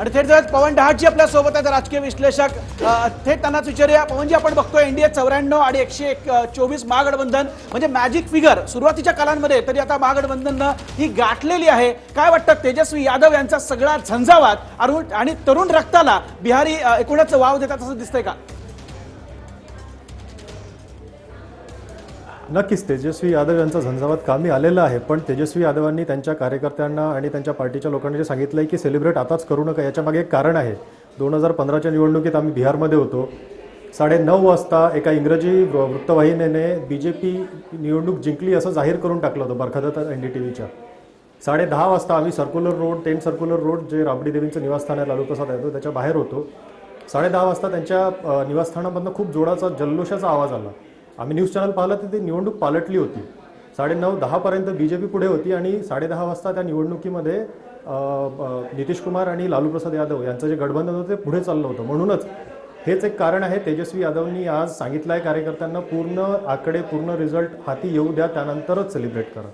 आणि थेट जाऊयात पवन डहाटजी आपल्यासोबत आहेत राजकीय विश्लेषक. थेट त्यांनाच विचारूया. पवनजी आपण बघतोय एनडीए चौऱ्याण्णव आणि एकशे एक चोवीस महागठबंधन. म्हणजे मॅजिक फिगर सुरुवातीच्या कालांमध्ये तरी आता महागठबंधननं ही गाठलेली आहे. काय वाटतं? तेजस्वी यादव यांचा सगळा झंझावात अरुण आणि तरुण रक्ताला बिहारी एकूणच वाव देतात असं दिसतंय का? नक्कीच तेजस्वी यादव यांचा झंझावात कामी आलेला आहे पण तेजस्वी यादवांनी त्यांच्या कार्यकर्त्यांना आणि त्यांच्या पार्टीच्या लोकांनी जे सांगितलं आहे की सेलिब्रेट आताच करू नका याच्यामागे एक कारण आहे. दोन हजार पंधराच्या निवडणुकीत आम्ही बिहारमध्ये होतो. साडे नऊ वाजता एका इंग्रजी वृ- वृत्तवाहिनीने बी जे पी निवडणूक जिंकली असं जाहीर करून टाकलं होतं बरखादत एन डी टी व्हीच्या. साडे दहा वाजता आम्ही circular road ten circular road जे राबडी देवींचं निवासस्थान आहे लालू प्रसाद यादव त्याच्या बाहेर होतो. साडे दहा वाजता त्यांच्या निवासस्थानामधनं खूप जोडाचा जल्लोषाचा आवाज आला. आम्ही न्यूज चॅनल पाहिलं तर ती निवडणूक पालटली होती. साडे नऊ दहापर्यंत बी जे पी पुढे होती आणि साडेदहा वाजता त्या निवडणुकीमध्ये नितीश कुमार आणि लालू प्रसाद यादव यांचं जे गठबंधन होतं ते पुढे चाललं होतं. म्हणूनच हेच एक कारण आहे तेजस्वी यादवनी आज सांगितलं आहे कार्यकर्त्यांना पूर्ण आकडे पूर्ण रिझल्ट हाती येऊ द्या त्यानंतरच सेलिब्रेट करा.